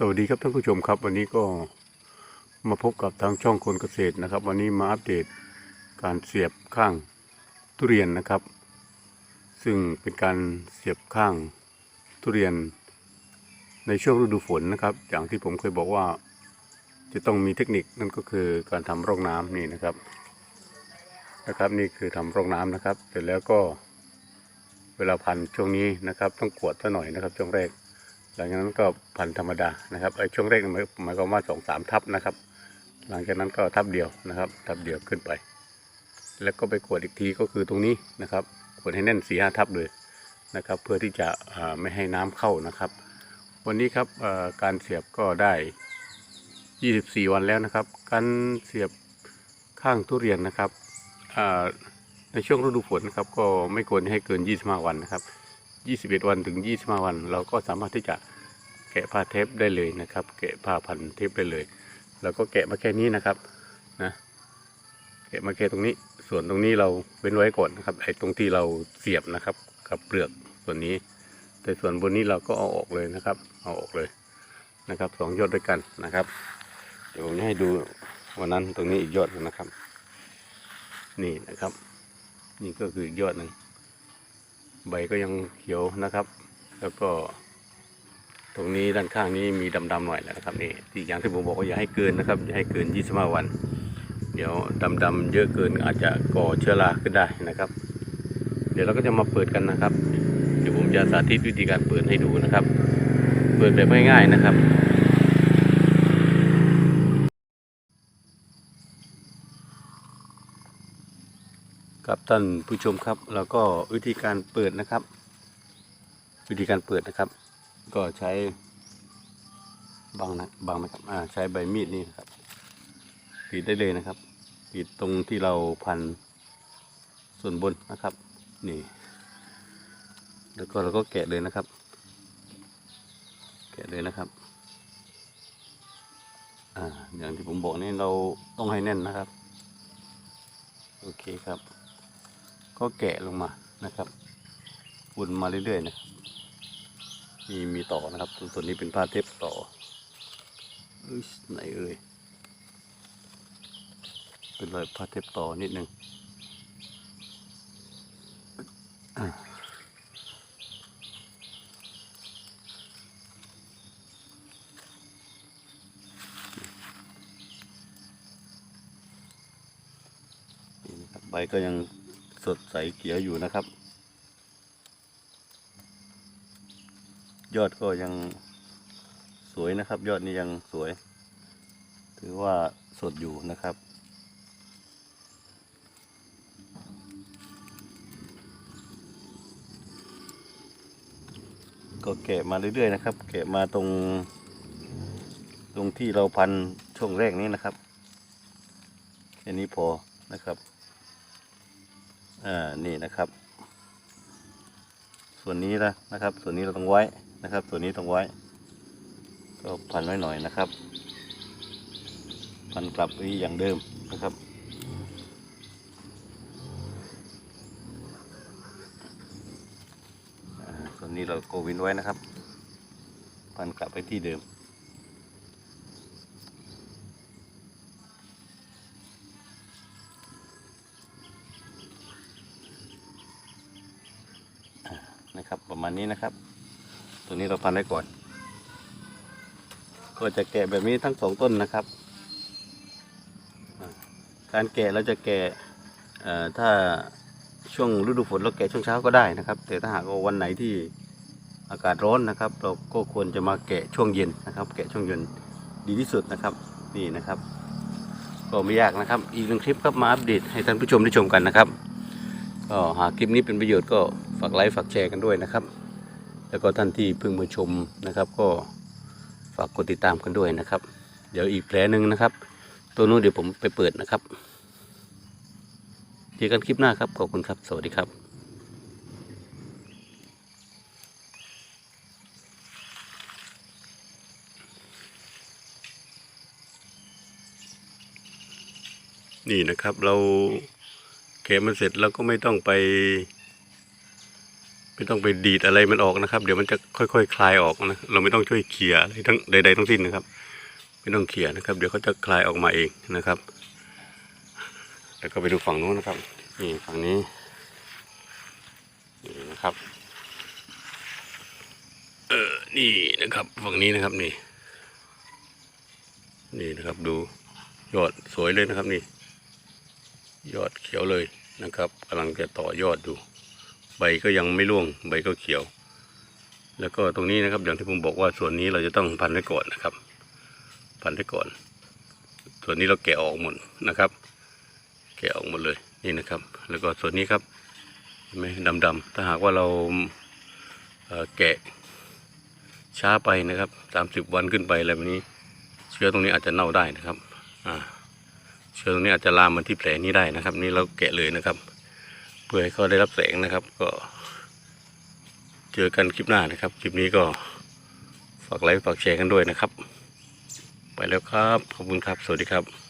สวัสดีครับท่านผู้ชมครับ วันนี้ก็มาพบกับทางช่องคนเกษตรนะครับ วันนี้มาอัปเดตการเสียบข้างทุเรียนนะครับ ซึ่งเป็นการเสียบข้างทุเรียนในช่วงฤดูฝนนะครับ อย่างที่ผมเคยบอกว่าจะต้องมีเทคนิคนั่นก็คือการทำร่องน้ำนี่นะครับนะครับนี่คือทำร่องน้ำนะครับ เสร็จแล้วก็เวลาพันช่วงนี้นะครับ ต้องกวดซะหน่อยนะครับช่วงแรก หลังจากนั้นก็พันธรรมดานะครับไอ้ช่วงแรกหมายหมายความว่าสองสามทับนะครับ หลังจากนั้นก็ทับเดียวนะครับทับเดียวขึ้นไป แล้วก็ไปกวดอีกทีก็คือตรงนี้นะครับกวดให้แน่นสี่ห้าทับเลยนะครับ เพื่อที่จะไม่ให้น้ำเข้านะครับ วันนี้ครับการเสียบก็ได้ 24 วันแล้วนะครับ การเสียบข้างทุเรียนนะครับในช่วงฤดูฝนนะครับก็ไม่ควรให้เกิน 25 วันนะครับ 21 วันถึง 25 วัน เราก็สามารถที่จะแกะผ้าเทปได้เลยนะครับ แกะผ้าพันเทปได้เลยเราก็แกะมาแค่นี้นะครับนะแกะมาแค่ตรงนี้ ส่วนตรงนี้เราเว้นไว้ก่อนนะครับไอ้ตรงที่เราเสียบนะครับ กับเปลือกส่วนนี้ แต่ส่วนบนนี้เราก็เอาออกเลยนะครับ เอาออกเลยนะครับสองยอดด้วยกันนะครับ เดี๋ยวผมจะให้ดูวันนั้นตรงนี้อีกยอดหนึ่งนะครับ นี่นะครับ นี่ก็คืออีกยอดหนึ่ง ใบก็ยังเขียวนะครับ แล้วก็ ตรงนี้ด้านข้างนี้มีดำๆหน่อยแล้วนะครับนี่ที่อย่างที่ผมบอกว่าอย่าให้เกินนะครับอย่าให้เกิน 25 วัน เดี๋ยวดำๆเยอะเกินอาจจะก่อเชื้อราขึ้นได้นะครับ เดี๋ยวเราก็จะมาเปิดกันนะครับ เดี๋ยวผมจะสาธิตวิธีการเปิดให้ดูนะครับ เปิดแบบง่ายๆนะครับ ครับท่านผู้ชมครับ แล้วก็วิธีการเปิดนะครับ วิธีการเปิดนะครับ ก็ใช้บางนะบางนะครับอ่าใช้ใบมีดนี่นะครับกรีดได้เลยนะครับกรีดตรงที่เราพันส่วนบนนะครับ นี่ แล้วก็เราก็แกะเลยนะครับ แกะเลยนะครับอ่าอย่างที่ผมบอกนี่เราต้องให้แน่นนะครับ โอเคครับ ก็แกะลงมานะครับวนมาเรื่อยๆนะครับมีมีต่อนะครับส่วนนี้เป็นผ้าเทปต่ออุ๊ยไหนเอ่ยเป็นรอยผ้าเทปต่อนิดนึงอะนี่นะครับใบก็ยัง สดใสเขียวอยู่นะครับ ยอดก็ยังสวยนะครับ ยอดนี้ยังสวย ถือว่าสดอยู่นะครับ ก็แกะมาเรื่อยๆนะครับ แกะมาตรง ตรงที่เราพันช่วงแรกนี้นะครับแค่นี้พอนะครับ อ่านี่นะครับ ส่วนนี้นะนะครับ ส่วนนี้เราต้องไว้นะครับ ส่วนนี้ต้องไว้ ก็พันไว้หน่อยนะครับ พันกลับไปอย่างเดิมนะครับอ่าส่วนนี้เราโกวินไว้นะครับ พันกลับไปที่เดิม นะครับ ประมาณนี้นะครับ ตัวนี้เราพันไว้ก่อน ก็จะแกะแบบนี้ทั้งสองต้นนะครับ การแกะเราจะแกะถ้าช่วงฤดูฝนเราแกะช่วงเช้าก็ได้นะครับ แต่ถ้าหากว่าวันไหนที่อากาศร้อนนะครับ เราก็ควรจะมาแกะช่วงเย็นนะครับ แกะช่วงเย็นดีที่สุดนะครับนี่นะครับ ก็ไม่ยากนะครับ อีกหนึ่งคลิปครับมาอัปเดตให้ท่านผู้ชมได้ชมกันนะครับก็หากคลิปนี้เป็นประโยชน์ก็ ฝากไลค์ฝากแชร์กันด้วยนะครับ แล้วก็ท่านที่เพิ่งมาชมนะครับ ก็ฝากกดติดตามกันด้วยนะครับ เดี๋ยวอีกแผลหนึ่งนะครับ ตัวนู้นเดี๋ยวผมไปเปิดนะครับเจอกันคลิปหน้าครับขอบคุณครับ สวัสดีครับนี่นะครับเราเกะมันเสร็จเราก็ไม่ต้องไป ไม่ต้องไปดีดอะไรมันออกนะครับ เดี๋ยวมันจะค่อยๆคลายออกนะเราไม่ต้องช่วยเคลียอะไรทั้งใด ๆ ทั้งสิ้นนะครับ ไม่ต้องเคลียนะครับ เดี๋ยวเขาจะคลายออกมาเองนะครับ แล้วก็ไปดูฝั่งนู้นนะครับนี่ฝั่งนี้นี่นะครับ เออนี่นะครับฝั่งนี้นะครับนี่ นี่นะครับดูยอดสวยเลยนะครับนี่ ยอดเขียวเลยนะครับกำลังจะต่อยอดดู ใบก็ยังไม่ร่วงใบก็เขียว แล้วก็ตรงนี้นะครับอย่างที่ผมบอกว่าส่วนนี้เราจะต้องพันไว้ก่อนนะครับ พันไว้ก่อน ส่วนนี้เราแกะออกหมดนะครับ แกะออกหมดเลยนี่นะครับ แล้วก็ส่วนนี้ครับเห็นไหมดำๆถ้าหากว่าเราเแกะช้าไปนะครับสามสิบวันขึ้นไปอะไรแบบนี้ เชื้อตรงนี้อาจจะเน่าได้นะครับอ่าเชื้อตรงนี้อาจจะลามมาที่แผลนี้ได้นะครับ นี่เราแกะเลยนะครับ เพื่อให้เขาได้รับแสงนะครับ ก็เจอกันคลิปหน้านะครับ คลิปนี้ก็ฝากไลค์ฝากแชร์กันด้วยนะครับ ไปแล้วครับ ขอบคุณครับ สวัสดีครับ